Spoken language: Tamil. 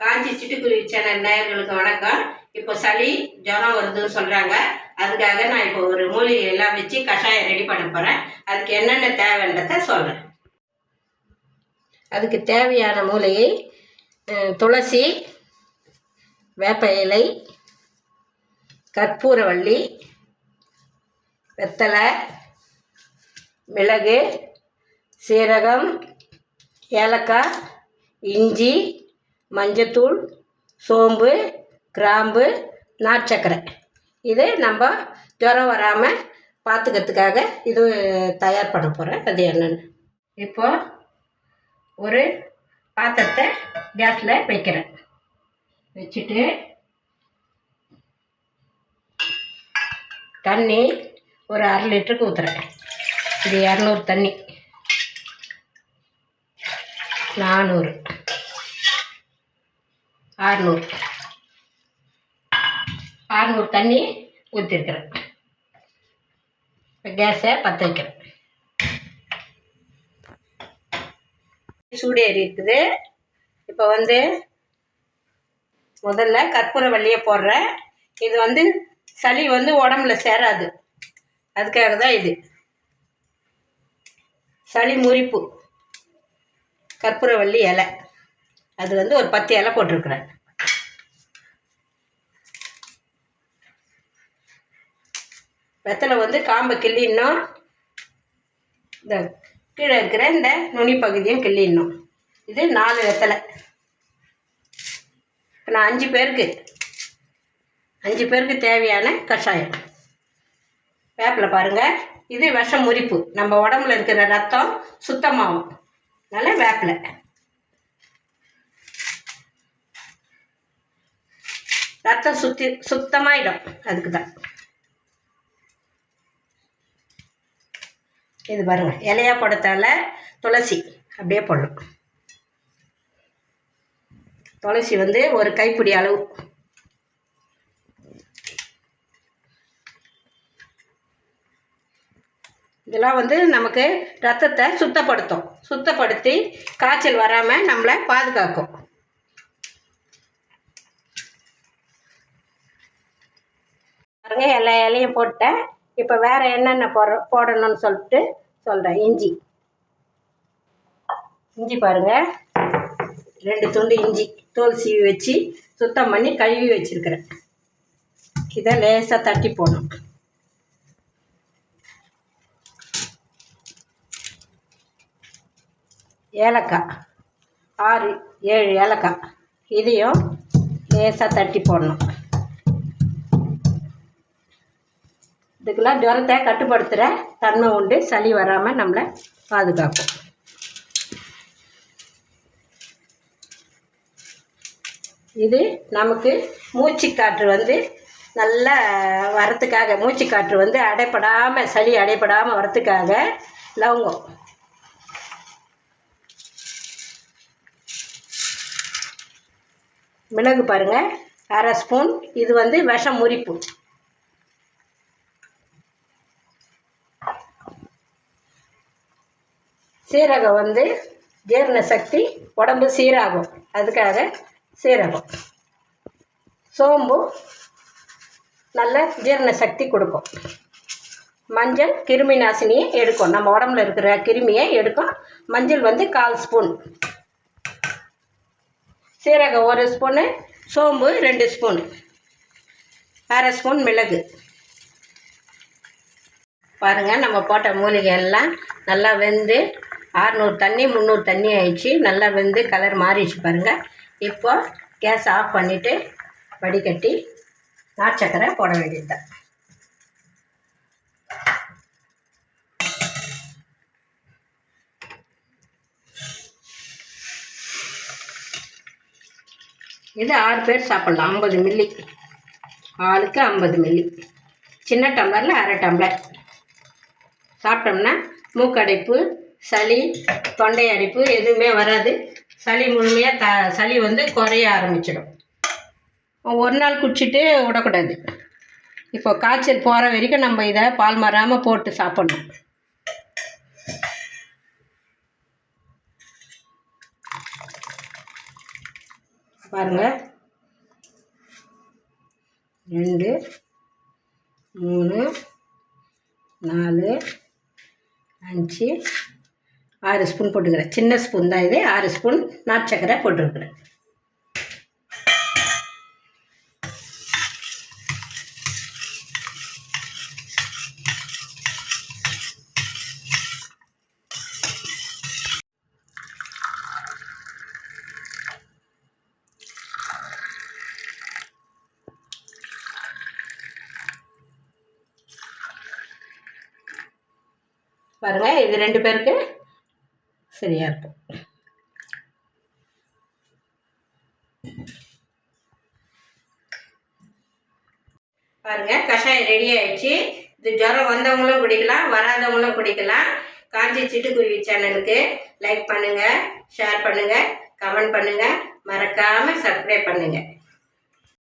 காஞ்சி சிட்டுக்குருவி சேனல் நேயர்களுக்கு வணக்கம். இப்போ சளி ஜுரம் வருதுன்னு சொல்கிறாங்க அதுக்காக நான் இப்போ ஒரு மூலிகை எல்லாம் வச்சு கஷாயம் ரெடி பண்ண போகிறேன் அதுக்கு என்னென்ன தேவைன்றத சொல்கிறேன் அதுக்கு தேவையான மூலிகை துளசி வேப்ப இலை கற்பூரவள்ளி வெத்தலை மிளகு சீரகம் ஏலக்காய் இஞ்சி மஞ்சத்தூள் சோம்பு கிராம்பு நாட்சக்கரை இது நம்ம ஜுரம் வராமல் பார்த்துக்கிறதுக்காக இது தயார் பண்ண போகிறேன் அது என்னென்னு? இப்போது ஒரு பாத்திரத்தை கேஸில் வைக்கிறேன். வச்சுட்டு தண்ணி ஒரு அரை லிட்டருக்கு ஊற்றுறேன் இது இரநூறு தண்ணி. நானூறு. ஆறுநூறு ஆறுநூறு தண்ணி ஊற்றிருக்கிறேன் இப்போ கேஸை பற்ற வைக்கிறேன். சூடு ஏறி இருக்குது. இப்போ வந்து முதல்ல கற்பூரவள்ளியை போடுறேன். இது வந்து சளி வந்து உடம்புல சேராது. அதுக்காக தான் இது. சளி முறிப்பு. கற்பூரவள்ளி இலை. அது வந்து ஒரு பத்து இலை போட்டிருக்கிறேன். வெத்தலை வந்து காம்பை கிள்ளிடணும் இந்த கீழே இருக்கிற இந்த நுனி பகுதியும் கிள்ளிடணும் இது நாலு வெத்தலை. இப்போ நான் அஞ்சு பேருக்கு அஞ்சு பேருக்கு தேவையான கஷாயம். வேப்பில் பாருங்கள் இது விஷம் முறிப்பு. நம்ம உடம்புல இருக்கிற ரத்தம் சுத்தமாகும். அதனால் வேப்பில. ரத்தம் சுத்தி சுத்தமாயிடும் அதுக்கு தான் இது பாருங்க இலையா போடத்தால துளசி அப்படியே போடணும். துளசி வந்து ஒரு கைப்பிடி அளவு. இதெல்லாம் வந்து நமக்கு ரத்தத்தை சுத்தப்படுத்தும். சுத்தப்படுத்தி காய்ச்சல் வராமல் நம்மளை பாதுகாக்கும். பாருங்க எல்லா இலையும் போட்டேன். இப்போ வேறு என்னென்ன போட போடணும்னு சொல்லிட்டு சொல்கிறேன் இஞ்சி. இஞ்சி பாருங்க. ரெண்டு துண்டு இஞ்சி தோல் சீவி வச்சு சுத்தம் பண்ணி கழுவி வச்சுருக்கிறேன். இதை லேசாக தட்டி போடணும். ஏலக்காய். ஆறு ஏழு ஏலக்காய். இதையும் லேசாக தட்டி போடணும். இதுக்கெல்லாம் ஜுரத்தை கட்டுப்படுத்துகிற தன்மை உண்டு. சளி வராமல் நம்மளை பாதுகாக்கும். இது நமக்கு மூச்சுக்காற்று வந்து நல்லா வரத்துக்காக மூச்சுக்காற்று வந்து அடைப்படாமல் சளி அடைப்படாமல் வரத்துக்காக லவங்கம். மிளகு பாருங்கள் அரை ஸ்பூன். இது வந்து விஷம் முறிப்பு. சீரகம் வந்து ஜீரண சக்தி உடம்பு சீராகும். அதுக்காக சீரகம். சோம்பு நல்ல ஜீரண சக்தி கொடுக்கும். மஞ்சள் கிருமி நாசினியை எடுக்கும். நம்ம உடம்புல இருக்கிற கிருமியை எடுக்கும். மஞ்சள் வந்து கால் ஸ்பூன். சீரகம் ஒரு ஸ்பூனு சோம்பு ரெண்டு ஸ்பூன். அரை ஸ்பூன் மிளகு. பாருங்கள் நம்ம போட்ட மூலிகை எல்லாம் நல்லா வெந்து அறநூறு தண்ணி முந்நூறு தண்ணி ஆயிடுச்சு. நல்லா வெந்து கலர் மாறிடுச்சு பாருங்கள் இப்போ கேஸ் ஆஃப் பண்ணிவிட்டு வடிகட்டி நார்ச்சக்கரை போட வேண்டியது தான் இது ஆறு பேர் சாப்பிட்லாம். ஐம்பது மில்லி ஆளுக்கு ஐம்பது மில்லி சின்ன டம்ளரில் அரை டம்ளர் சாப்பிட்டோம்னா மூக்கடைப்பு சளி தொண்டை அடைப்பு எதுவுமே வராது. சளி முழுமையாக த சளி வந்து குறைய ஆரம்பிச்சிடும். ஒரு நாள் குடிச்சிட்டு விடக்கூடாது. இப்போ காய்ச்சல் போகிற வரைக்கும் நம்ம இதை பால் மாறாமல் போட்டு சாப்பிட்ணும். பாருங்கள் ரெண்டு மூணு நாலு அஞ்சு ஆறு ஸ்பூன் போட்டுக்கிறேன். சின்ன ஸ்பூன் தான் இது. ஆறு ஸ்பூன் நாட்டு சக்கரை போட்டிருக்கிறேன். பாருங்கள் இது ரெண்டு பேருக்கு சரியாக இருக்கும். பாருங்க கஷாயம் ரெடி ஆயிடுச்சு. இது ஜுரம் வந்தவங்களும் குடிக்கலாம் வராதவங்களும் குடிக்கலாம். காஞ்சி சிட்டுக்குருவி சேனலுக்கு லைக் பண்ணுங்க ஷேர் பண்ணுங்க கமெண்ட் பண்ணுங்க. மறக்காம சப்ஸ்கிரைப் பண்ணுங்க.